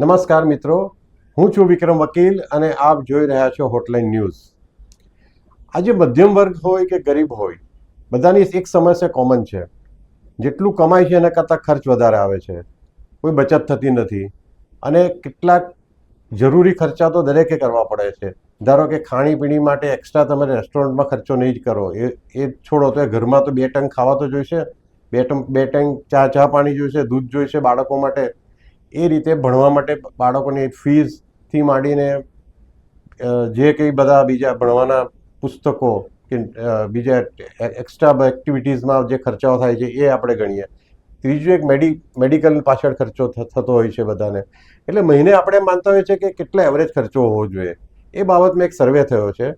નમસ્કાર મિત્રો. હું છું વિક્રમ વકીલ અને આપ જોઈ રહ્યા છો હોટલાઇન ન્યૂઝ આજે મધ્યમ વર્ગ હોય કે ગરીબ હોય, બધાની એક સમસ્યા કોમન છે. જેટલું કમાય છે એના કરતાં ખર્ચ વધારે આવે છે. કોઈ બચત થતી નથી. અને કેટલાક જરૂરી ખર્ચા તો દરેકે કરવા પડે છે. ધારો કે ખાણીપીણી માટે એક્સ્ટ્રા તમે રેસ્ટોરન્ટમાં ખર્ચો નહીં જ કરો. એ એ છોડો તો એ ઘરમાં તો બે ટંક ખાવા તો જોઈશે. બે ટંક બે ટંક ચા ચા પાણી જોઈશે, દૂધ જોઈશે બાળકો માટે. એ રીતે ભણવા માટે બાળકોની ફીઝથી માંડીને જે કંઈ બધા બીજા ભણવાના પુસ્તકો કે બીજા એક્સ્ટ્રા એક્ટિવિટીઝમાં જે ખર્ચાઓ થાય છે, એ આપણે ગણીએ. ત્રીજું એક મેડિ મેડિકલ પાછળ ખર્ચો થતો હોય છે બધાને. એટલે મહિને આપણે માનતા હોઈએ છીએ કે કેટલો એવરેજ ખર્ચો હોવો જોઈએ. એ બાબતમાં એક સર્વે થયો છે.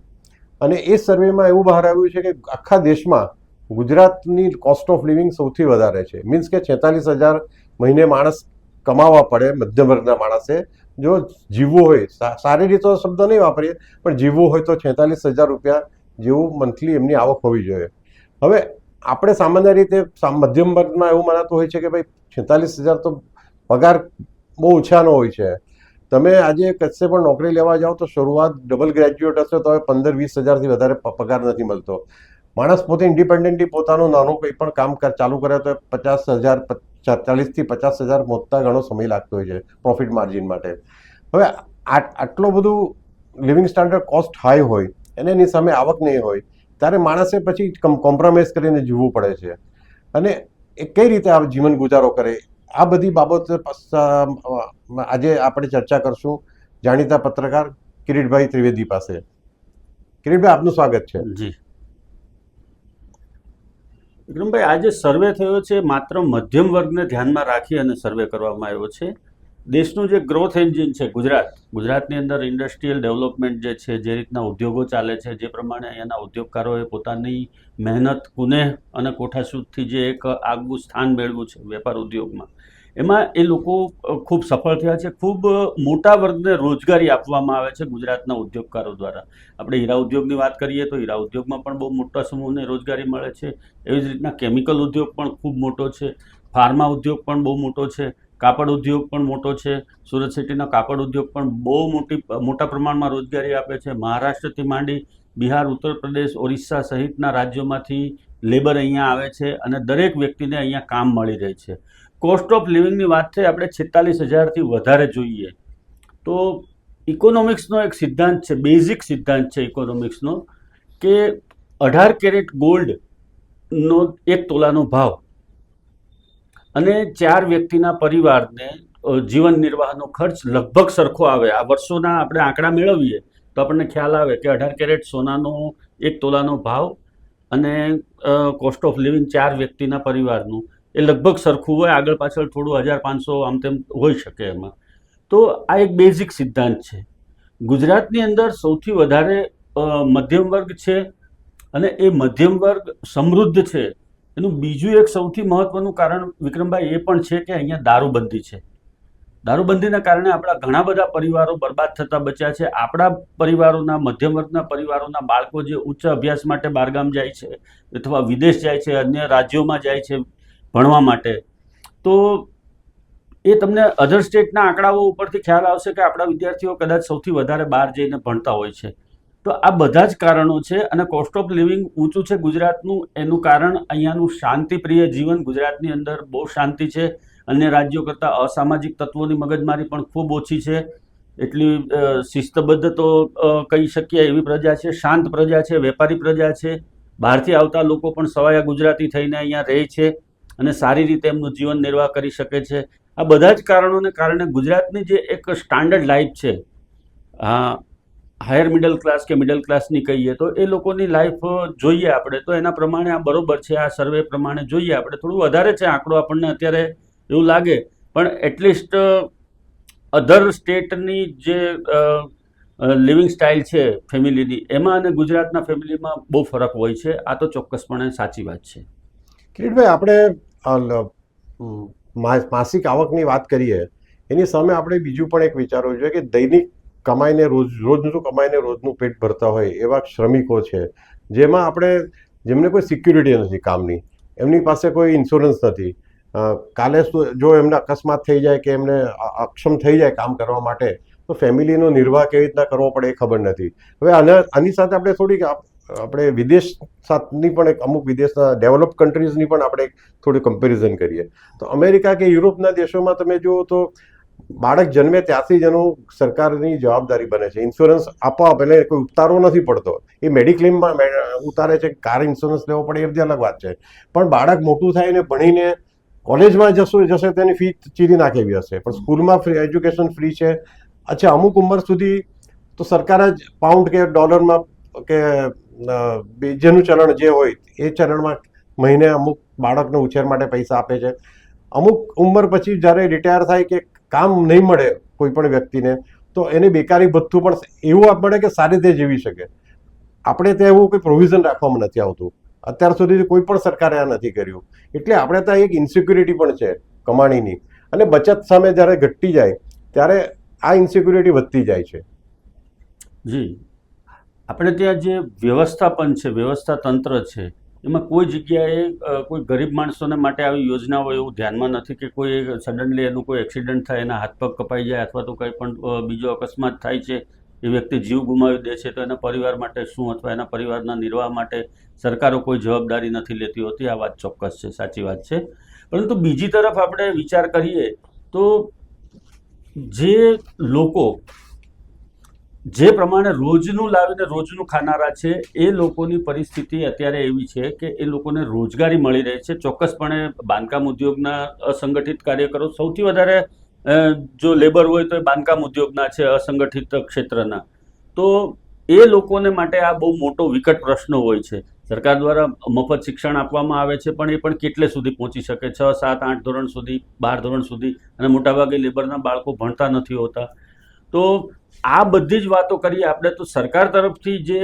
અને એ સર્વેમાં એવું બહાર આવ્યું છે કે આખા દેશમાં ગુજરાતની કોસ્ટ ઓફ લિવિંગ સૌથી વધારે છે. મીન્સ કે છેતાલીસ હજાર મહિને માણસ કમાવા પડે મધ્યમ વર્ગના માણસે. જો જીવવું હોય સારી રીતે શબ્દ નહીં વાપરીએ, પણ જીવવું હોય તો છેતાલીસ હજાર રૂપિયા જેવું મંથલી એમની આવક હોવી જોઈએ. હવે આપણે સામાન્ય રીતે મધ્યમ વર્ગમાં એવું મનાતું હોય છે કે ભાઈ છેતાલીસ હજાર તો પગાર બહુ ઓછાનો હોય છે. તમે આજે કચ્છે પણ નોકરી લેવા જાઓ તો શરૂઆત ડબલ ગ્રેજ્યુએટ હશે તો હવે પંદર વીસ હજારથી વધારે પગાર નથી મળતો. માણસ પોતે ઇન્ડિપેન્ડન્ટલી પોતાનું નાનું કંઈ પણ કામ ચાલુ કરે તો પચાસ હજાર ચાલીસથી પચાસ હજાર મોટતા ઘણો સમય લાગતો હોય છે પ્રોફિટ માર્જિન માટે. હવે આટલો બધું લિવિંગ સ્ટાન્ડર્ડ કોસ્ટ હાઈ હોય, અને એની સામે આવક નહીં હોય, ત્યારે માણસે પછી કોમ્પ્રોમાઇઝ કરીને જીવવું પડે છે. અને એ કઈ રીતે આ જીવન ગુજારો કરે, આ બધી બાબત આજે આપણે ચર્ચા કરશું જાણીતા પત્રકાર કિરીટભાઈ ત્રિવેદી પાસે. કિરીટભાઈ, આપનું સ્વાગત છે. જી. વિક્રમભાઈ, આજે સર્વે થયો છે માત્ર મધ્યમ વર્ગને ધ્યાનમાં રાખી અને સર્વે કરવામાં આવ્યો છે. દેશનું જે ગ્રોથ એન્જિન છે ગુજરાત, ગુજરાતની અંદર ઇન્ડસ્ટ્રીયલ ડેવલપમેન્ટ જે છે, જે રીતના ઉદ્યોગો ચાલે છે, જે પ્રમાણે અહીંયાના ઉદ્યોગકારોએ પોતાની મહેનત, કુનેહ અને કોઠાસૂદથી જે એક આગવું સ્થાન મેળવ્યું છે વેપાર ઉદ્યોગમાં. એમાં એ લોકો ખૂબ સફળ થયા છે. ખૂબ મોટા વર્ગને રોજગારી આપવામાં આવે છે ગુજરાતના ઉદ્યોગકારો દ્વારા. આપણે હીરા ઉદ્યોગની વાત કરીએ તો હીરા ઉદ્યોગમાં પણ બહુ મોટા સમૂહને રોજગારી મળે છે. એવી જ રીતના કેમિકલ ઉદ્યોગ પણ ખૂબ મોટો છે. ફાર્મા ઉદ્યોગ પણ બહુ મોટો છે. કાપડ ઉદ્યોગ પણ મોટો છે. સુરત સિટીનો કાપડ ઉદ્યોગ પણ બહુ મોટી, મોટા પ્રમાણમાં રોજગારી આપે છે. મહારાષ્ટ્રથી માંડી બિહાર, ઉત્તર પ્રદેશ, ઓરિસ્સા સહિતના રાજ્યોમાંથી લેબર અહીંયા આવે છે અને દરેક વ્યક્તિને અહીંયા કામ મળી રહે છે. કોસ્ટ ઓફ લિવિંગની વાત થઈ, આપણે છેતાલીસ હજારથી વધારે જોઈએ. તો ઇકોનોમિક્સનો એક સિદ્ધાંત છે, બેઝિક સિદ્ધાંત છે ઇકોનોમિક્સનો, કે અઢાર કેરેટ ગોલ્ડનો એક તોલાનો ભાવ અને ચાર વ્યક્તિના પરિવારને જીવન નિર્વાહનો ખર્ચ લગભગ સરખો આવે. આ વર્ષોના આપણે આંકડા મેળવીએ તો આપણને ખ્યાલ આવે કે અઢાર કેરેટ સોનાનો એક તોલાનો ભાવ અને કોસ્ટ ઓફ લિવિંગ ચાર વ્યક્તિના પરિવારનું. એ લગભગ સરખું હોય, આગળ પાછળ થોડું હજાર પાંચસો આમ તેમ હોઈ શકે એમાં. તો આ એક બેઝિક સિદ્ધાંત છે. ગુજરાતની અંદર સૌથી વધારે મધ્યમ વર્ગ છે અને એ મધ્યમ વર્ગ સમૃદ્ધ છે. એનું બીજું એક સૌથી મહત્વનું કારણ વિક્રમભાઈ એ પણ છે કે અહીંયા દારૂબંધી છે. દારૂબંધીના કારણે આપણા ઘણા બધા પરિવારો બરબાદ થતા બચ્યા છે. આપણા પરિવારોના, મધ્યમ વર્ગના પરિવારોના બાળકો જે ઉચ્ચ અભ્યાસ માટે બહારગામ જાય છે, અથવા વિદેશ જાય છે, અન્ય રાજ્યોમાં જાય છે ભણવા માટે. તો એ તમને અધર સ્ટેટના આંકડાઓ ઉપરથી ખ્યાલ આવશે કે આપણા વિદ્યાર્થીઓ કદાચ સૌથી વધારે બહાર જઈને ભણતા હોય છે. તો આ બધા જ કારણો છે અને કોસ્ટ ઓફ લિવિંગ ઊંચું છે ગુજરાતનું. એનું કારણ અહીંયાનું શાંતિપ્રિય જીવન. ગુજરાતની અંદર બહુ શાંતિ છે. અન્ય રાજ્યો કરતાં અસામાજિક તત્વોની મગજમારી પણ ખૂબ ઓછી છે. એટલી શિસ્તબદ્ધ તો કહી શકીએ એવી પ્રજા છે. શાંત પ્રજા છે. વેપારી પ્રજા છે. બહારથી આવતા લોકો પણ સવાયા ગુજરાતી થઈને અહીંયા રહે છે. અને સારી રીતે એમનું જીવન નિર્વાહ કરી શકે છે. આ બધા જ કારણોને કારણે ગુજરાતની જે એક સ્ટાન્ડર્ડ લાઈફ છે હાયર મિડલ ક્લાસ કે મિડલ ક્લાસની કહીએ તો એ લોકોની લાઈફ જોઈએ આપણે. તો એના પ્રમાણે આ બરોબર છે, આ સર્વે પ્રમાણે જોઈએ આપણે. થોડું વધારે છે આંકડો આપણને અત્યારે એવું લાગે. પણ એટલીસ્ટ અધર સ્ટેટની જે લિવિંગ સ્ટાઇલ છે ફેમિલીની એમાં અને ગુજરાતના ફેમિલીમાં બહુ ફરક હોય છે. આ તો ચોક્કસપણે સાચી વાત છે. કિરીટભાઈ, આપણે માસિક આવકની વાત કરીએ, એની સામે આપણે બીજું પણ એક વિચારવું જોઈએ કે દૈનિક કમાઈને રોજ, રોજનું કમાઈને રોજનું પેટ ભરતા હોય એવા શ્રમિકો છે, જેમાં આપણે, જેમને કોઈ સિક્યુરિટી નથી કામની, એમની પાસે કોઈ ઇન્સ્યોરન્સ નથી. કાલે જો એમને અકસ્માત થઈ જાય કે એમને અક્ષમ થઈ જાય કામ કરવા માટે, તો ફેમિલીનો નિર્વાહ કેવી રીતના કરવો પડે એ ખબર નથી. હવે આના, આની સાથે આપણે થોડીક આપણે વિદેશ સાથની પણ એક અમુક વિદેશના ડેવલપ કન્ટ્રીઝની પણ આપણે થોડું કમ્પેરિઝન કરીએ. તો અમેરિકા કે યુરોપના દેશોમાં તમે જુઓ તો બાળક જન્મે ત્યાંથી જ એનું સરકારની જવાબદારી બને છે. ઇન્સ્યોરન્સ આપોઆપ એટલે કોઈ ઉતારો નથી પડતો. એ મેડિક્લેમમાં ઉતારે છે કાર ઇન્સ્યોરન્સ લેવો પડે એ બધી અલગ વાત છે. પણ બાળક મોટું થાય ને ભણીને કોલેજમાં જશો, જશે તેની ફી ચીરી નાખેવી હશે. પણ સ્કૂલમાં ફ્રી એજ્યુકેશન ફ્રી છે. અચ્છા, અમુક ઉંમર સુધી તો સરકાર જ પાઉન્ડ કે ડોલરમાં કે અ, બે- જેનું ચલણ જે હોય એ ચલણમાં મહિને અમુક બાળકનો ઉછેર માટે પૈસા આપે છે. અમુક ઉંમર પછી જ્યારે રિટાયર થાય કે કામ નહીં મળે કોઈ પણ વ્યક્તિને તો એને બેકારી ભથ્થું પણ એવું આપ મળે કે સારી રીતે જીવી શકે. આપણે ત્યાં એવું કોઈ પ્રોવિઝન રાખવામાં નથી આવતું. અત્યાર સુધી કોઈ પણ સરકારે આ નથી કર્યું. એટલે આપણે ત્યાં એક ઇન્સિક્યુરિટી પણ છે કમાણીની. અને બચત સામે જ્યારે ઘટતી જાય ત્યારે આ ઇન્સિક્યુરિટી વધતી જાય છે. જી. આપણે ત્યાં જે વ્યવસ્થાપન છે, વ્યવસ્થા તંત્ર છે, એમાં કોઈ જગ્યાએ કોઈ ગરીબ માણસોને માટે આવી યોજનાઓ એવું ધ્યાનમાં નથી કે કોઈ સડનલી એનું કોઈ એક્સિડન્ટ થાય, એના હાથ પગ કપાઈ જાય અથવા તો કંઈ પણ બીજો અકસ્માત થાય છે, એ વ્યક્તિ જીવ ગુમાવી દે છે, તો એના પરિવાર માટે શું અથવા એના પરિવારના નિર્વાહ માટે સરકારો કોઈ જવાબદારી નથી લેતી હોતી? આ વાત ચોક્કસ છે, સાચી વાત છે. પરંતુ બીજી તરફ આપણે વિચાર કરીએ તો જે લોકો જે પ્રમાણે રોજનું લાવીને રોજનું ખાનારા છે, એ લોકોની પરિસ્થિતિ અત્યારે એવી છે કે એ લોકોને રોજગારી મળી રહે છે. ચોક્કસપણે બાંધકામ ઉદ્યોગના અસંગઠિત કાર્યકરો સૌથી વધારે જો લેબર હોય તો એ બાંધકામ ઉદ્યોગના છે, અસંગઠિત ક્ષેત્રના. તો એ લોકોને માટે આ બહુ મોટો વિકટ પ્રશ્ન હોય છે. સરકાર દ્વારા મફત શિક્ષણ આપવામાં આવે છે, પણ એ પણ કેટલે સુધી પહોંચી શકે? છ, સાત, આઠ ધોરણ સુધી, બાર ધોરણ સુધી, અને મોટાભાગે લેબરના બાળકો ભણતા નથી હોતા. તો આ બધી જ વાતો કરીએ આપણે તો સરકાર તરફથી જે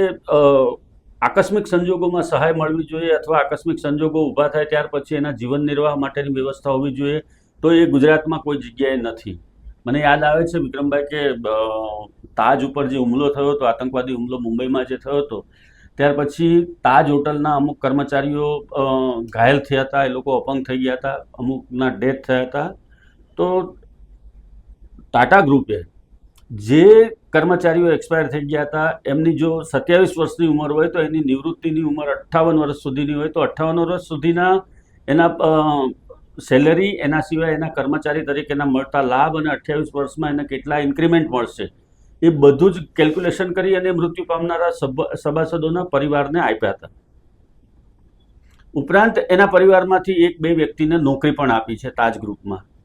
આકસ્મિક સંજોગોમાં સહાય મળવી જોઈએ અથવા આકસ્મિક સંજોગો ઊભા થાય ત્યાર પછી એના જીવન નિર્વાહ માટેની વ્યવસ્થા હોવી જોઈએ, તો એ ગુજરાતમાં કોઈ જગ્યાએ નથી. મને યાદ આવે છે વિક્રમભાઈ કે તાજ ઉપર જે હુમલો થયો હતો, આતંકવાદી હુમલો મુંબઈમાં જે થયો હતો, ત્યાર પછી તાજ હોટલના અમુક કર્મચારીઓ ઘાયલ થયા હતા, એ લોકો અપંગ થઈ ગયા હતા, અમુકના ડેથ થયા હતા. તો ટાટા ગ્રુપે જે કર્મચારીઓ એક્સપાયર થઈ ગયા હતા, એમની જો સત્યાવીસ વર્ષની ઉંમર હોય તો એની નિવૃત્તિની ઉંમર અઠ્ઠાવન વર્ષ સુધીની હોય તો અઠ્ઠાવન વર્ષ સુધીના એના સેલરી, એના સિવાય એના કર્મચારી તરીકેના મળતા લાભ અને અઠ્યાવીસ વર્ષમાં એને કેટલા ઇન્ક્રીમેન્ટ મળશે, એ બધું જ કેલ્ક્યુલેશન કરી અને મૃત્યુ પામનારા સભ- સભાસદોના પરિવારને આપ્યા હતા. ઉપરાંત એના પરિવારમાંથી એક બે વ્યક્તિને નોકરી પણ આપી છે તાજ ગ્રુપમાં.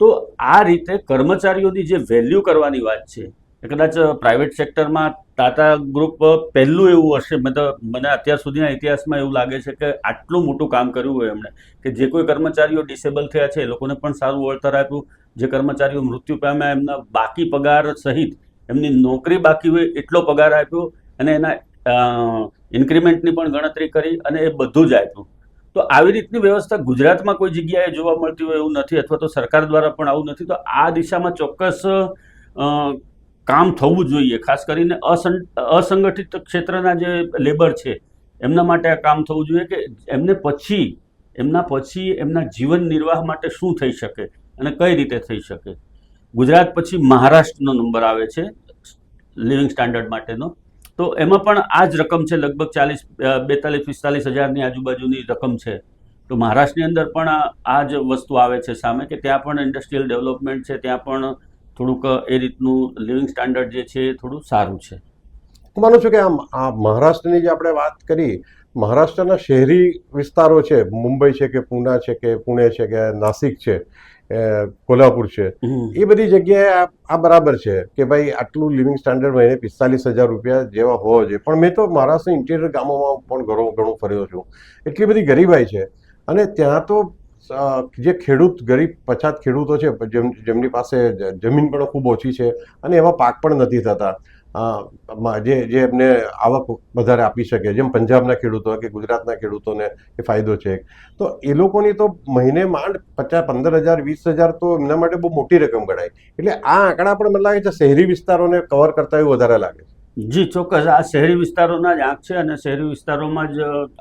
તો આ રીતે કર્મચારીઓની જે વેલ્યુ કરવાની વાત છે કદાચ પ્રાઇવેટ સેક્ટરમાં ટાટા ગ્રુપ પહેલું એવું હશે મતલબ મને અત્યાર સુધીના ઇતિહાસમાં એવું લાગે છે કે આટલું મોટું કામ કર્યું હોય એમણે, કે જે કોઈ કર્મચારીઓ ડિસેબલ થયા છે, એ લોકોને પણ સારું વળતર આપ્યું, જે કર્મચારીઓ મૃત્યુ પામ્યા, એમના બાકી પગાર સહિત એમની નોકરી બાકી હોય એટલો પગાર આપ્યો અને એના ઇન્ક્રીમેન્ટની પણ ગણતરી કરી અને એ બધું જ આપ્યું. તો આવી રીતની વ્યવસ્થા ગુજરાતમાં કોઈ જગ્યાએ જોવા મળતી હોય એવું નથી અથવા તો સરકાર દ્વારા પણ આવું નથી, તો આ દિશામાં ચોક્કસ કામ થવું જોઈએ. ખાસ કરીને અસં, અસંગઠિત ક્ષેત્રના જે લેબર છે, એમના માટે આ કામ થવું જોઈએ કે એમને પછી, એમના પછી એમના જીવન નિર્વાહ માટે શું થઈ શકે અને કઈ રીતે થઈ શકે. ગુજરાત પછી મહારાષ્ટ્રનો નંબર આવે છે લિવિંગ સ્ટાન્ડર્ડ માટેનો. તો એમાં પણ આ જ રકમ છે, લગભગ ચાલીસ બેતાલીસ, પિસ્તાલીસ હજારની આજુબાજુની રકમ છે. તો મહારાષ્ટ્રની અંદર પણ આ જ વસ્તુ આવે છે સામે કે ત્યાં પણ ઇન્ડસ્ટ્રીયલ ડેવલપમેન્ટ છે, ત્યાં પણ થોડુંક એ રીતનું લિવિંગ સ્ટાન્ડર્ડ જે છે એ થોડું સારું છે. હું માનું છું કે આમ, આ મહારાષ્ટ્રની જે આપણે વાત કરી, મહારાષ્ટ્રના શહેરી વિસ્તારો છે, મુંબઈ છે કે પૂના છે કે પુણે છે કે નાસિક છે કોલ્હાપુર છે. એ બધી જગ્યાએ આ બરાબર છે કે ભાઈ આટલું લિવિંગ સ્ટાન્ડર્ડ મહિને પિસ્તાલીસ હજાર રૂપિયા જેવા હોવા જોઈએ. પણ મેં તો મહારાષ્ટ્ર ઇન્ટિરિયર ગામોમાં પણ ઘણું ઘણું ફર્યો છું. એટલી બધી ગરીબાઈ છે. અને ત્યાં તો જે ખેડૂત ગરીબ પછાત ખેડૂતો છે જેમ જેમની પાસે જમીન પણ ખૂબ ઓછી છે અને એવા પાક પણ નથી થતા. જે જે એમને આવક વધારે આપી શકે. જેમ પંજાબના ખેડૂતો કે ગુજરાતના ખેડૂતોને એ ફાયદો છે તો એ લોકોની તો મહિને માંડ પચાસ, પંદર હજાર, વીસ હજાર તો એમના માટે બહુ મોટી રકમ ગણાય. એટલે આ આંકડા પણ મને લાગે છે શહેરી વિસ્તારોને કવર કરતા એવું વધારે લાગે છે. જી, ચોક્કસ. આ શહેરી વિસ્તારોના જ આંક છે અને શહેરી વિસ્તારોમાં જ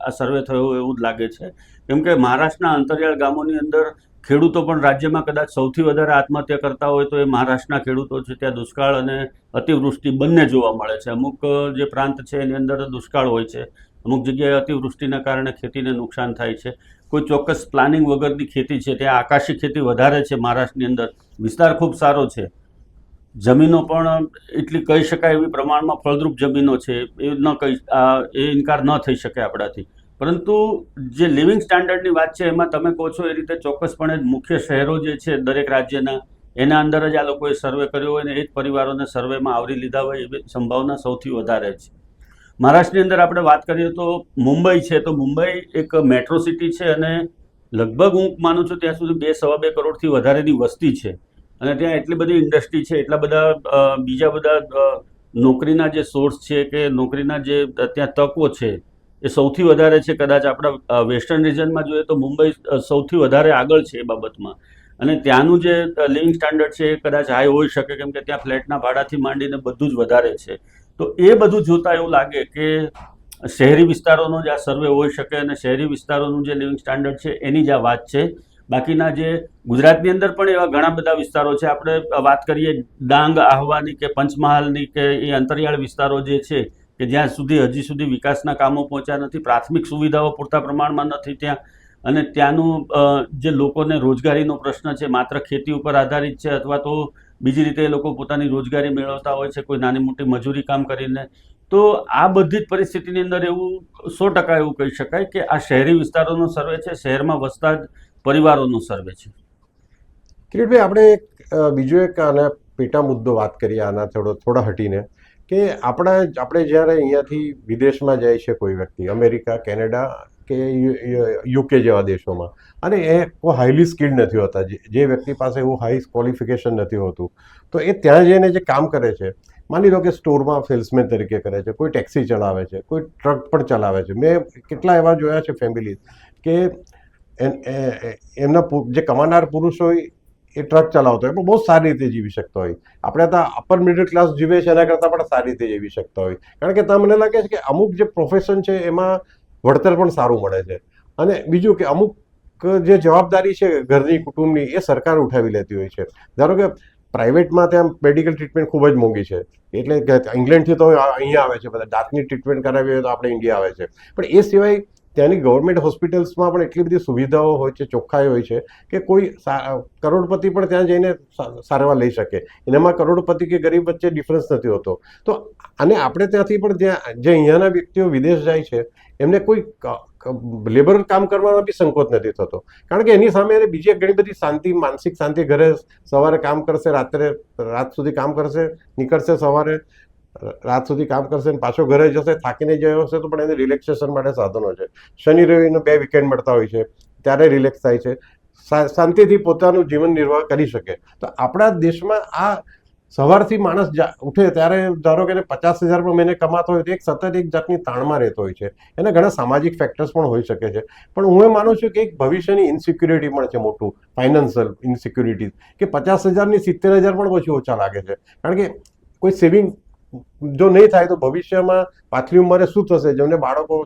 આ સર્વે થયો એવું જ લાગે છે. કેમ કે મહારાષ્ટ્રના અંતરિયાળ ગામોની અંદર ખેડૂતો પણ રાજ્યમાં કદાચ સૌથી વધારે આત્મહત્યા કરતા હોય તો એ મહારાષ્ટ્રના ખેડૂતો છે. ત્યાં દુષ્કાળ અને અતિવૃષ્ટિ બંને જોવા મળે છે. અમુક જે પ્રાંત છે એની અંદર દુષ્કાળ હોય છે. અમુક જગ્યાએ અતિવૃષ્ટિના કારણે ખેતીને નુકસાન થાય છે. કોઈ ચોક્કસ પ્લાનિંગ વગરની ખેતી છે. ત્યાં આકાશી ખેતી વધારે છે મહારાષ્ટ્રની અંદર. વિસ્તાર ખૂબ સારો છે. જમીનો પણ એટલી કહી શકાય એવી પ્રમાણમાં ફળદ્રુપ જમીનો છે. એ ન કહી એ ઇનકાર ન થઈ શકે આપણાથી. પરંતુ જે લિવિંગ સ્ટાન્ડર્ડની વાત છે, એમાં તમે કહો છો એ રીતે ચોક્કસપણે મુખ્ય શહેરો જે છે, દરેક રાજ્યના, એના અંદર જ આ લોકોએ સર્વે કર્યો હોય અને એ જ પરિવારોને સર્વેમાં આવરી લીધા હોય એવી સંભાવના સૌથી વધારે છે. મહારાષ્ટ્રની અંદર આપણે વાત કરીએ તો મુંબઈ છે, તો મુંબઈ એક મેટ્રો સિટી છે અને લગભગ હું માનું છું ત્યાં સુધી બે સવા બે કરોડથી વધારેની વસ્તી છે. અને ત્યાં એટલી બધી ઇન્ડસ્ટ્રી છે, એટલા બધા બીજા બધા નોકરીના જે સોર્સ છે કે નોકરીના જે ત્યાં તકો છે એ સૌથી વધારે છે કદાચ આપણા વેસ્ટર્ન રિજનમાં જોઈએ તો મુંબઈ સૌથી વધારે આગળ છે એ બાબતમાં. અને ત્યાંનું જે લિવિંગ સ્ટાન્ડર્ડ છે એ કદાચ હાઈ હોઈ શકે કેમ કે ત્યાં ફ્લેટના ભાડાથી માંડીને બધું જ વધારે છે. તો એ બધું જોતાં એવું લાગે કે શહેરી વિસ્તારોનો જ આ સર્વે હોઈ શકે અને શહેરી વિસ્તારોનું જે લિવિંગ સ્ટાન્ડર્ડ છે એની જ આ વાત છે. બાકીના જે ગુજરાતની અંદર પણ એવા ઘણા બધા વિસ્તારો છે. આપણે વાત કરીએ ડાંગ, આહવાની કે પંચમહાલની કે એ અંતરિયાળ વિસ્તારો જે છે કે જ્યાં સુધી હજી સુધી વિકાસના કામો પહોંચ્યા નથી, પ્રાથમિક સુવિધાઓ પૂરતા પ્રમાણમાં નથી ત્યાં, અને ત્યાંનું જે લોકોને રોજગારીનો પ્રશ્ન છે, માત્ર ખેતી ઉપર આધારિત છે અથવા તો બીજી રીતે એ લોકો પોતાની રોજગારી મેળવતા હોય છે, કોઈ નાની મોટી મજૂરી કામ કરીને, તો આ બધી જ પરિસ્થિતિની અંદર એવું સો ટકા એવું કહી શકાય કે આ શહેરી વિસ્તારોનો સર્વે છે, શહેરમાં વસતા જ પરિવારોનો સર્વે છે. કિરીટભાઈ, આપણે એક બીજો એક આના પેટા મુદ્દો વાત કરીએ આના થોડો, થોડા હટીને. કે આપણા આપણે જ્યારે અહીંયાથી વિદેશમાં જાય છે કોઈ વ્યક્તિ, અમેરિકા, કેનેડા કે યુકે જેવા દેશોમાં, અને એ કોઈ હાઈલી સ્કિલ્ડ નથી હોતા, જે વ્યક્તિ પાસે એવું હાઈ ક્વોલિફિકેશન નથી હોતું, તો એ ત્યાં જઈને જે કામ કરે છે, માની લો કે સ્ટોરમાં સેલ્સમેન તરીકે કરે છે, કોઈ ટેક્સી ચલાવે છે, કોઈ ટ્રક પણ ચલાવે છે. મેં કેટલા એવા જોયા છે ફેમિલી કે એમના જે કમાનાર પુરુષ હોય એ ટ્રક ચલાવતો હોય. પણ બહુ સારી રીતે જીવી શકતો હોય. આપણે તો અપર મિડલ ક્લાસ જીવે છે, એના કરતાં પણ સારી રીતે જીવી શકતા હોય. કારણ કે ત્યાં મને લાગે છે કે અમુક જે પ્રોફેશન છે, એમાં વળતર પણ સારું મળે છે. અને બીજું કે અમુક જે જવાબદારી છે ઘરની, કુટુંબની, એ સરકાર ઉઠાવી લેતી હોય છે. ધારો કે પ્રાઇવેટમાં ત્યાં મેડિકલ ટ્રીટમેન્ટ ખૂબ જ મોંઘી છે. એટલે ઇંગ્લેન્ડથી તો અહીંયા આવે છે, બધા દાંતની ટ્રીટમેન્ટ કરાવી હોય તો આપણે ઇન્ડિયા આવે છે. પણ એ સિવાય ત્યાંની ગવર્મેન્ટ હોસ્પિટલ્સમાં પણ એટલી બધી સુવિધાઓ હોય છે, ચોખ્ખાઈ હોય છે કે કોઈ કરોડપતિ પણ ત્યાં જઈને સારવાર લઈ શકે. એનામાં કરોડપતિ કે ગરીબ વચ્ચે ડિફરન્સ નથી હોતો. તો અને આપણે ત્યાંથી પણ જ્યાં, જે અહીંયાના વ્યક્તિઓ વિદેશ જાય છે, એમને કોઈ લેબર કામ કરવાનો બી સંકોચ નથી થતો. કારણ કે એની સામે બીજી ઘણી બધી શાંતિ, માનસિક શાંતિ, ઘરે સવારે કામ કરશે, રાત્રે, રાત સુધી કામ કરશે, નીકળશે સવારે રાત સુધી કામ કરશે અને પાછો ઘરે જશે, થાકીને જયો હશે તો પણ એને રિલેક્સેશન માટે સાધનો છે. શનિ, રવિનો બે વીકેન્ડ મળતા હોય છે, ત્યારે રિલેક્સ થાય છે. શાંતિથી પોતાનું જીવન નિર્વાહ કરી શકે. તો આપણા દેશમાં આ સવારથી માણસ ઉઠે ત્યારે ધારો કે પચાસ હજાર પણ મહિને કમાતો હોય તો એક સતત એક જાતની તાણમાં રહેતો હોય છે. એને ઘણા સામાજિક ફેક્ટર્સ પણ હોઈ શકે છે. પણ હું એ માનું છું કે એક ભવિષ્યની ઇન્સિક્યુરિટી પણ છે મોટું ફાઇનાન્શિયલ ઇન્સિક્યુરિટી કે પચાસ હજારની સિત્તેર હજાર પણ પછી ઓછા લાગે છે. કારણ કે કોઈ સેવિંગ જો નહીં થાય તો ભવિષ્યમાં પાછલી ઉંમરે શું થશે? જેમને બાળકો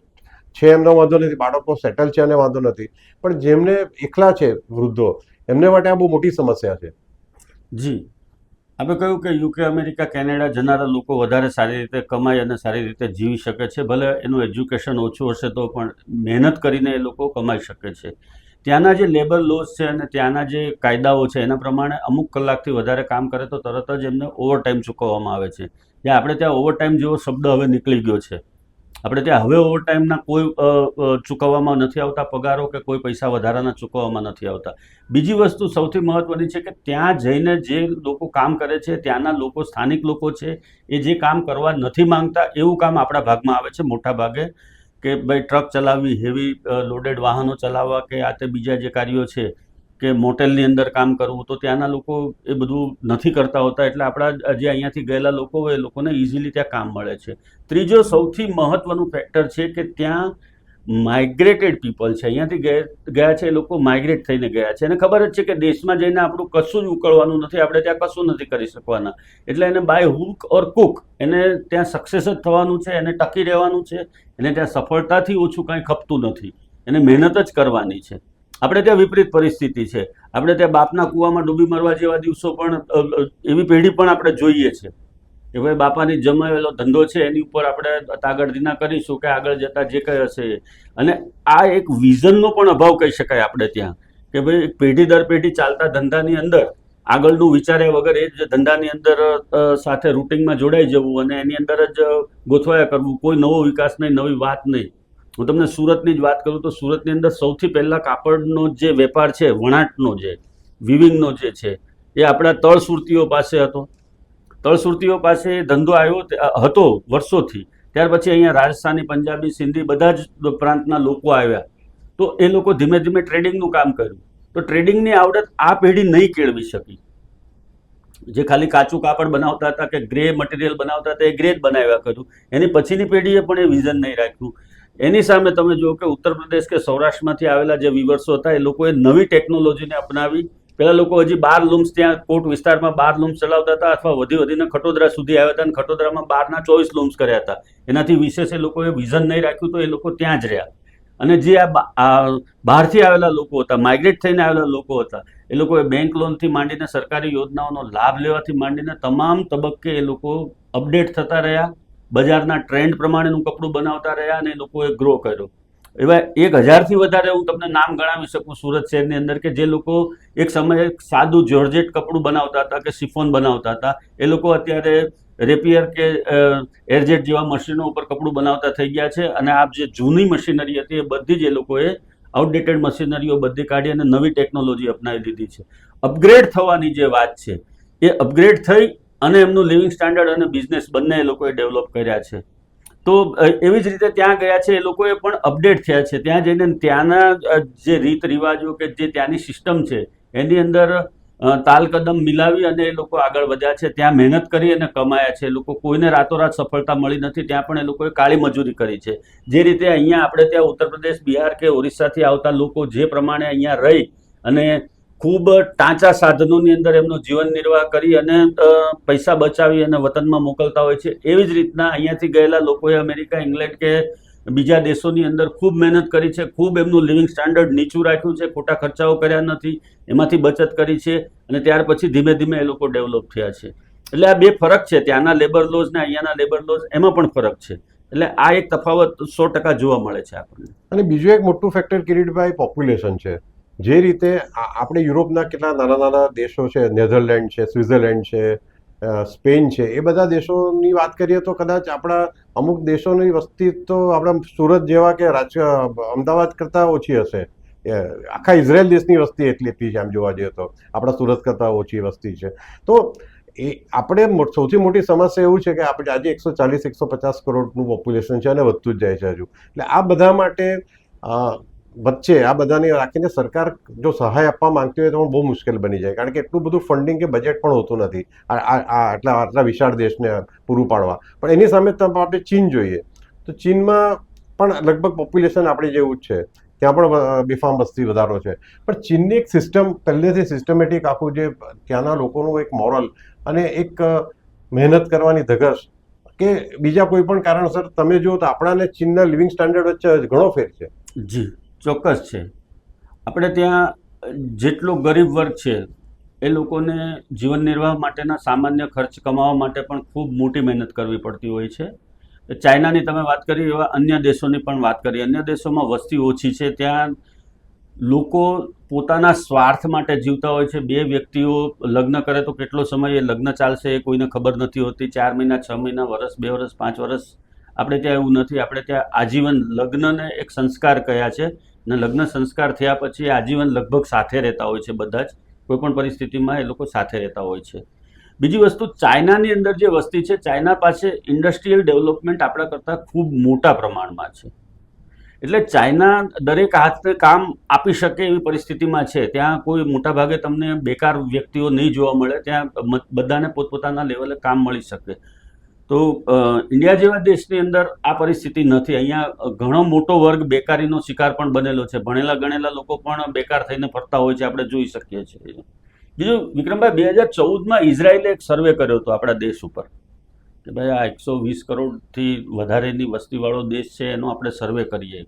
છે એમનો વાંધો નથી, બાળકો સેટલ છે અને વાંધો નથી. પણ જેમને એકલા છે વૃદ્ધો, એમને માટે આ બહુ મોટી સમસ્યા છે. જી. આપણે કહ્યું કે યુકે, અમેરિકા, કેનેડા જનારા લોકો વધારે સારી રીતે કમાઈ અને સારી રીતે જીવી શકે છે. ભલે એનું એજ્યુકેશન ઓછું હશે તો પણ મહેનત કરીને એ લોકો કમાઈ શકે છે. ત્યાંના જે લેબર લોસ છે અને ત્યાંના જે કાયદાઓ છે, એના પ્રમાણે અમુક કલાકથી વધારે કામ કરે તો તરત જ એમને ઓવરટાઈમ ચૂકવવામાં આવે છે. જ્યાં આપણે ત્યાં ઓવરટાઈમ જેવો શબ્દ હવે નીકળી ગયો છે. આપણે ત્યાં હવે ઓવરટાઈમના કોઈ ચૂકવવામાં નથી આવતા પગારો કે કોઈ પૈસા વધારાના ચૂકવવામાં નથી આવતા. બીજી વસ્તુ સૌથી મહત્વની છે કે ત્યાં જઈને જે લોકો કામ કરે છે, ત્યાંના લોકો, સ્થાનિક લોકો છે, એ જે કામ કરવા નથી માંગતા એવું કામ આપણા ભાગમાં આવે છે. મોટા ભાગે કે ભાઈ ટ્રક ચલાવવી હેવી લોડેડ વાહનો ચલાવવા કે આ તે બીજા જે કાર્યો છે કે મોટેલની અંદર કામ કરવું તો ત્યાંના લોકો એ બધું નથી કરતા હોતા. એટલે આપણા જે અહીંયાથી ગયેલા લોકો હોય એ લોકોને ઇઝીલી ત્યાં કામ મળે છે. ત્રીજો સૌથી મહત્વનું ફેક્ટર છે કે ત્યાં માઇગ્રેટેડ પીપલ છે. અહીંયાથી ગયા છે એ લોકો માઇગ્રેટ થઈને ગયા છે. અને ખબર જ છે કે દેશમાં જઈને આપણું કશું જ ઉકળવાનું નથી. આપણે ત્યાં કશું નથી કરી શકવાના. એટલે એને બાય હુક ઓર કુક એને ત્યાં સક્સેસ જ થવાનું છે, એને ટકી રહેવાનું છે. એને ત્યાં સફળતાથી ઓછું કાંઈ ખપતું નથી. એને મહેનત જ કરવાની છે. આપણે ત્યાં વિપરીત પરિસ્થિતિ છે. આપણે ત્યાં બાપના કૂવામાં ડૂબી મરવા જેવા દિવસો પણ એવી પેઢી પણ આપણે જોઈએ છે. કે ભાઈ બાપાની જમાવેલો ધંધો છે, એની ઉપર આપણે તાગડધીના કરીશું કે આગળ જતા જે કંઈ હશે. અને આ એક વિઝનનો પણ અભાવ કહી શકાય આપણે ત્યાં. કે ભાઈ પેઢી દર પેઢી ચાલતા ધંધાની અંદર, આગળનું વિચાર્યા વગર એ જ ધંધાની અંદર સાથે રૂટિંગમાં જોડાઈ જવું અને એની અંદર જ ગોથવાયા કરવું. કોઈ નવો વિકાસ નહીં, નવી વાત નહીં. હું તમને સુરતની જ વાત કરું તો સુરતની અંદર સૌથી પહેલાં કાપડનો જે વેપાર છે, વણાટનો જે, વિવિંગનો જે છે, એ આપણા તળસુરતીઓ પાસે હતો. તળસુરતીઓ પાસે ધંધો આવ્યો હતો વર્ષોથી. ત્યાર પછી અહીંયા રાજસ્થાની, પંજાબી, સિંધી બધા જ પ્રાંતના લોકો આવ્યા. તો એ લોકો ધીમે ધીમે ટ્રેડિંગનું કામ કર્યું. તો ટ્રેડિંગની આવડત આ પેઢી નહીં કેળવી શકી. જે ખાલી કાચું કાપડ બનાવતા હતા કે ગ્રે મટીરિયલ બનાવતા હતા એ ગ્રે જ બનાવ્યા કર્યું. એની પછીની પેઢીએ પણ એ વિઝન નહીં રાખ્યું. એની સામે તમે જુઓ કે ઉત્તર પ્રદેશ કે સૌરાષ્ટ્રમાંથી આવેલા જે વિવર્સો હતા, એ લોકોએ નવી ટેકનોલોજીને અપનાવી. પેલા લોકો હજી બાર લૂમ્સ ત્યાં કોટ વિસ્તારમાં બાર લૂમ્સ ચલાવતા હતા અથવા વધી વધીને ખટોદરા સુધી આવ્યા હતા અને ખટોદરામાં બારના ચોવીસ લૂમ્સ કર્યા હતા. એનાથી વિશેષ એ લોકોએ વિઝન નહીં રાખ્યું તો એ લોકો ત્યાં જ રહ્યા. અને જે આ બહારથી આવેલા લોકો હતા માઇગ્રેટ થઈને આવેલા લોકો હતા, એ લોકોએ બેંક લોનથી માંડીને સરકારી યોજનાઓનો લાભ લેવાથી માંડીને તમામ તબક્કે એ લોકો અપડેટ થતા રહ્યા. બજારના ટ્રેન્ડ પ્રમાણેનું કપડું બનાવતા રહ્યા અને લોકોએ ગ્રો કર્યો. એવા એક હજારથી વધારે હું તમને નામ ગણાવી શકું સુરત શહેરની અંદર કે જે લોકો એક સમયે સાદું જોર્જેટ કપડું બનાવતા હતા કે સિફોન બનાવતા હતા. એ લોકો અત્યારે રેપિયર કે એરજેટ જેવા મશીનો ઉપર કપડું બનાવતા થઈ ગયા છે અને આ જે જૂની મશીનરી હતી એ બધી જ એ લોકોએ આઉટડેટેડ મશીનરીઓ બધી કાઢી અને નવી ટેકનોલોજી અપનાવી દીધી છે. અપગ્રેડ થવાની જે વાત છે, એ અપગ્રેડ થઈ અને એમનું લિવિંગ સ્ટાન્ડર્ડ અને બિઝનેસ બંને એ લોકોએ ડેવલપ કર્યા છે. તો એવી જ રીતે ત્યાં ગયા છે, એ લોકોએ પણ અપડેટ થયા છે. ત્યાં જઈને ત્યાંના જે રીત રિવાજો કે જે ત્યાંની સિસ્ટમ છે, એની અંદર તાલ કદમ મિલાવી અને એ લોકો આગળ વધ્યા છે. ત્યાં મહેનત કરી અને કમાયા છે. લોકો કોઈને રાતોરાત સફળતા મળી નથી. ત્યાં પણ એ લોકોએ કાળી મજૂરી કરી છે. જે રીતે અહીંયા આપણે ત્યાં ઉત્તર પ્રદેશ, બિહાર કે ઓરિસ્સાથી આવતા લોકો જે પ્રમાણે અહીંયા રહી અને ખૂબ ટાંચા સાધનોની અંદર એમનો જીવન નિર્વાહ કરી અને પૈસા બચાવી અને વતનમાં મોકલતા હોય છે. એવી જ રીતના અહીંયાથી ગયેલા લોકોએ અમેરિકા, ઇંગ્લેન્ડ કે બીજા દેશોની અંદર ખૂબ મહેનત કરી છે. ખૂબ એમનું લિવિંગ સ્ટાન્ડર્ડ નીચું રાખ્યું છે. ખોટા ખર્ચાઓ કર્યા નથી. એમાંથી બચત કરી છે અને ત્યાર પછી ધીમે ધીમે એ લોકો ડેવલપ થયા છે. એટલે આ બે ફરક છે. ત્યાંના લેબર લોઝ ને અહીંયાના લેબર લોઝ, એમાં પણ ફરક છે. એટલે આ એક તફાવત સો ટકા જોવા મળે છે આપણને. અને બીજું એક મોટું ફેક્ટર કિરીટભાઈ પોપ્યુલેશન છે. જે રીતે આપણે યુરોપના કેટલા નાના નાના દેશો છે, નેધરલેન્ડ છે, સ્વિટ્ઝરલેન્ડ છે સ્પેન છે, એ બધા દેશોની વાત કરીએ તો કદાચ આપણા અમુક દેશોની વસ્તી તો આપણા સુરત જેવા કે રાજ અમદાવાદ કરતાં ઓછી હશે. આખા ઇઝરાયલ દેશની વસ્તી એટલી છે, આમ જોવા જઈએ તો. આપણા સુરત કરતાં ઓછી વસ્તી છે. તો એ, આપણે સૌથી મોટી સમસ્યા એવું છે કે આપણે આજે એકસો ચાલીસ, એકસો પચાસ કરોડનું પોપ્યુલેશન છે અને વધતું જ જાય છે હજુ. એટલે આ બધા માટે વચ્ચે આ બધાને રાખીને સરકાર જો સહાય આપવા માંગતી હોય તો પણ બહુ મુશ્કેલ બની જાય. કારણ કે એટલું બધું ફંડિંગ કે બજેટ પણ હોતું નથી. આટલા આટલા વિશાળ દેશને પૂરું પાડવા. પણ એની સામે આપણે ચીન જોઈએ. તો ચીનમાં પણ લગભગ પોપ્યુલેશન આપણી જેવું જ છે. ત્યાં પણ બેફામ વસ્તી વધારો છે. પણ ચીનની એક સિસ્ટમ પહેલેથી સિસ્ટમેટિક આખું જે ત્યાંના લોકોનું એક મોરલ અને એક મહેનત કરવાની ધગશ કે બીજા કોઈ પણ કારણસર તમે જુઓ તો આપણા અને ચીનના લિવિંગ સ્ટાન્ડર્ડ વચ્ચે ઘણો ફેર છે. જી. ચોક્કસ છે. આપણે ત્યાં જેટલો ગરીબ વર્ગ છે, એ લોકોને જીવન નિર્વાહ માટેના સામાન્ય ખર્ચ કમાવા માટે પણ ખૂબ મોટી મહેનત કરવી પડતી હોય છે. ચાઇનાની તમે વાત કરી, એવા અન્ય દેશોની પણ વાત કરી. અન્ય દેશોમાં વસ્તી ઓછી છે, ત્યાં લોકો પોતાના સ્વાર્થ માટે જીવતા હોય છે. બે વ્યક્તિઓ લગ્ન કરે તો કેટલો સમય એ લગ્ન ચાલશે એ કોઈને ખબર નથી હોતી. ચાર મહિના, છ મહિના વર્ષ બે વર્ષ પાંચ વર્ષ આપણે ત્યાં એવું નથી. આપણે ત્યાં આજીવન લગ્નને એક સંસ્કાર કયા છે. અને લગ્ન સંસ્કાર થયા પછી આજીવન લગભગ સાથે રહેતા હોય છે બધા જ. કોઈપણ પરિસ્થિતિમાં એ લોકો સાથે રહેતા હોય છે. બીજી વસ્તુ, ચાઇનાની અંદર જે વસ્તી છે, ચાઇના પાસે ઇન્ડસ્ટ્રીયલ ડેવલપમેન્ટ આપણા કરતાં ખૂબ મોટા પ્રમાણમાં છે. એટલે ચાઇના દરેક હાથને કામ આપી શકે એવી પરિસ્થિતિમાં છે. ત્યાં કોઈ મોટા ભાગે તમને બેકાર વ્યક્તિઓ નહીં જોવા મળે. ત્યાં બધાને પોતપોતાના લેવલે કામ મળી શકે. તો ઇન્ડિયા જેવા દેશની અંદર આ પરિસ્થિતિ નથી. અહીંયા ઘણો મોટો વર્ગ બેકારીનો શિકાર પણ બનેલો છે. ભણેલા ગણેલા લોકો પણ બેકાર થઈને ફરતા હોય છે, આપણે જોઈ શકીએ છીએ. બીજું, વિક્રમભાઈ, બે હજાર ચૌદમાં ઇઝરાયલે એક સર્વે કર્યો હતો આપણા દેશ ઉપર. કે ભાઈ, આ એકસો વીસ કરોડથી વધારેની વસ્તીવાળો દેશ છે, એનો આપણે સર્વે કરીએ.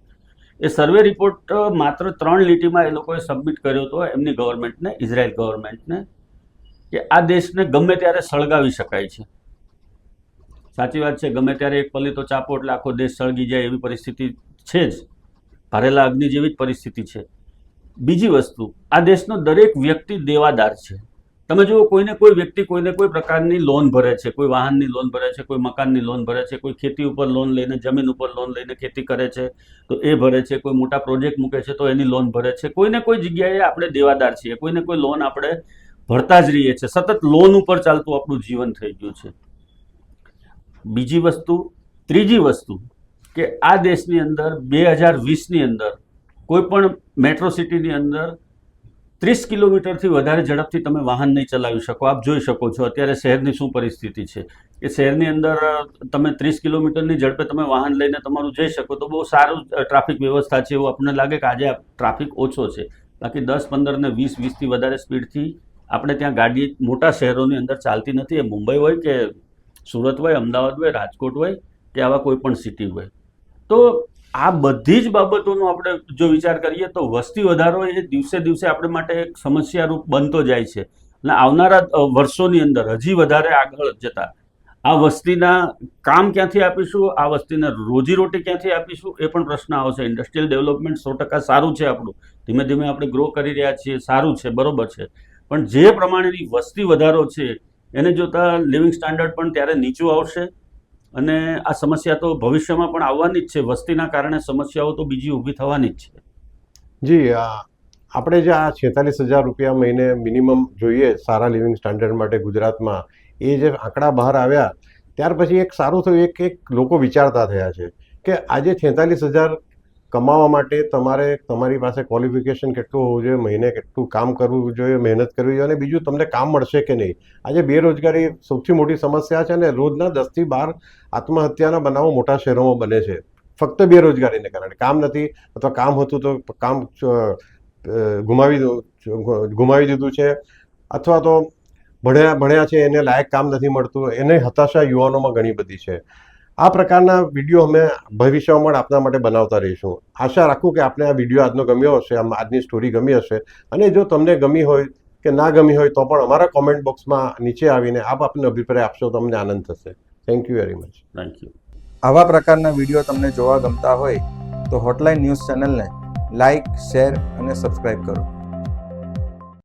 એ સર્વે રિપોર્ટ માત્ર ત્રણ લીટીમાં એ લોકોએ સબમિટ કર્યો હતો, એમની ગવર્મેન્ટને, ઇઝરાયલ ગવર્મેન્ટને, કે આ દેશને ગમે ત્યારે સળગાવી શકાય છે. સાચી વાત છે, ગમે ત્યારે એક પલીતો ચાપો એટલે આખો દેશ સળગી જાય એવી પરિસ્થિતિ છે જ. ભારેલા અગ્નિ જેવી જ પરિસ્થિતિ છે. બીજી વસ્તુ, આ દેશનો દરેક વ્યક્તિ દેવાદાર છે. તમે જુઓ, કોઈને કોઈ વ્યક્તિ કોઈને કોઈ પ્રકારની લોન ભરે છે, કોઈ વાહનની લોન ભરે છે, કોઈ મકાનની લોન ભરે છે, કોઈ ખેતી ઉપર લોન લઈને, જમીન ઉપર લોન લઈને ખેતી કરે છે, તો એ ભરે છે, કોઈ મોટા પ્રોજેક્ટ મૂકે છે, તો એની લોન ભરે છે. કોઈને કોઈ જગ્યાએ આપણે દેવાદાર છીએ, કોઈને કોઈ લોન આપણે ભરતા જ રહીએ છીએ. સતત લોન ઉપર ચાલતું આપણું જીવન થઈ ગયું છે. બીજી વસ્તુ, ત્રીજી વસ્તુ કે આ દેશની અંદર બે હજાર વીસની અંદર કોઈ પણ મેટ્રો સિટીની અંદર ત્રીસ કિલોમીટરથી વધારે ઝડપથી તમે વાહન નહીં ચલાવી શકો. આપ જોઈ શકો છો અત્યારે શહેરની શું પરિસ્થિતિ છે. કે શહેરની અંદર તમે ત્રીસ કિલોમીટરની ઝડપે તમે વાહન લઈને તમારું જઈ શકો તો બહુ સારું ટ્રાફિક વ્યવસ્થા છે એવું આપણને લાગે કે આજે ટ્રાફિક ઓછો છે. બાકી દસ, પંદર ને વીસ, વીસથી વધારે સ્પીડથી આપણે ત્યાં ગાડી મોટા શહેરોની અંદર ચાલતી નથી. એ મુંબઈ હોય કે સુરત હોય, અમદાવાદ હોય, રાજકોટ હોય કે આવા કોઈ પણ સિટી હોય. તો આ બધી જ બાબતોનો આપણે જો વિચાર કરીએ તો વસ્તી વધારો એ દિવસે દિવસે આપણે માટે એક સમસ્યારૂપ બનતો જાય છે. અને આવનારા વર્ષોની અંદર હજી વધારે આગળ જતા. આ વસ્તીના કામ ક્યાંથી આપીશું? આ વસ્તીને રોજીરોટી ક્યાંથી આપીશું? એ પણ પ્રશ્ન આવશે. ઇન્ડસ્ટ્રીયલ ડેવલપમેન્ટ સો ટકા સારું છે આપણું. ધીમે ધીમે આપણે ગ્રો કરી રહ્યા છીએ. સારું છે, બરોબર છે. પણ જે પ્રમાણેની વસ્તી વધારો છે એને જોતાં લિવિંગ સ્ટાન્ડર્ડ પણ ત્યારે નીચું આવશે અને આ સમસ્યા તો ભવિષ્યમાં પણ આવવાની જ છે. વસ્તીના કારણે સમસ્યાઓ તો બીજી ઊભી થવાની જ છે. જી આપણે જે આ છેતાલીસ હજાર રૂપિયા મહિને મિનિમમ જોઈએ સારા લિવિંગ સ્ટાન્ડર્ડ માટે ગુજરાતમાં, એ જે આંકડા બહાર આવ્યા, ત્યાર પછી એક સારું થયું, એક એક લોકો વિચારતા થયા છે કે આજે છેતાલીસ હજાર કમાવા માટે તમારે, તમારી પાસે ક્વોલિફિકેશન કેટલું હોવું જોઈએ, મહિને કેટલું કામ કરવું જોઈએ, મહેનત કરવી જોઈએ અને બીજું તમને કામ મળશે કે નહીં. આજે બેરોજગારી સૌથી મોટી સમસ્યા છે અને રોજના દસથી બાર આત્મહત્યાના બનાવો મોટા શહેરોમાં બને છે. ફક્ત બેરોજગારીને કારણે. કામ નથી અથવા કામ હતું તો કામ ગુમાવી ગુમાવી દીધું છે અથવા તો ભણ્યા ભણ્યા છે, એને લાયક કામ નથી મળતું. એને હતાશા યુવાનોમાં ઘણી બધી છે. આ પ્રકારના વીડિયો અમે ભવિષ્યમાં પણ આપના માટે બનાવતા રહીશું. આશા રાખું કે આપને આ વીડિયો આજનો ગમ્યો હશે આમ આજની સ્ટોરી ગમી હશે. અને જો તમને ગમી હોય કે ના ગમી હોય તો પણ અમારા કોમેન્ટ બોક્સમાં નીચે આવીને આપ આપનો અભિપ્રાય આપશો તો અમને આનંદ થશે. Thank you very much thank you આવા પ્રકારના વીડિયો તમને જોવા ગમતા હોય તો હોટલાઇન ન્યૂઝ ચેનલને લાઇક શેર અને સબસ્ક્રાઈબ કરો.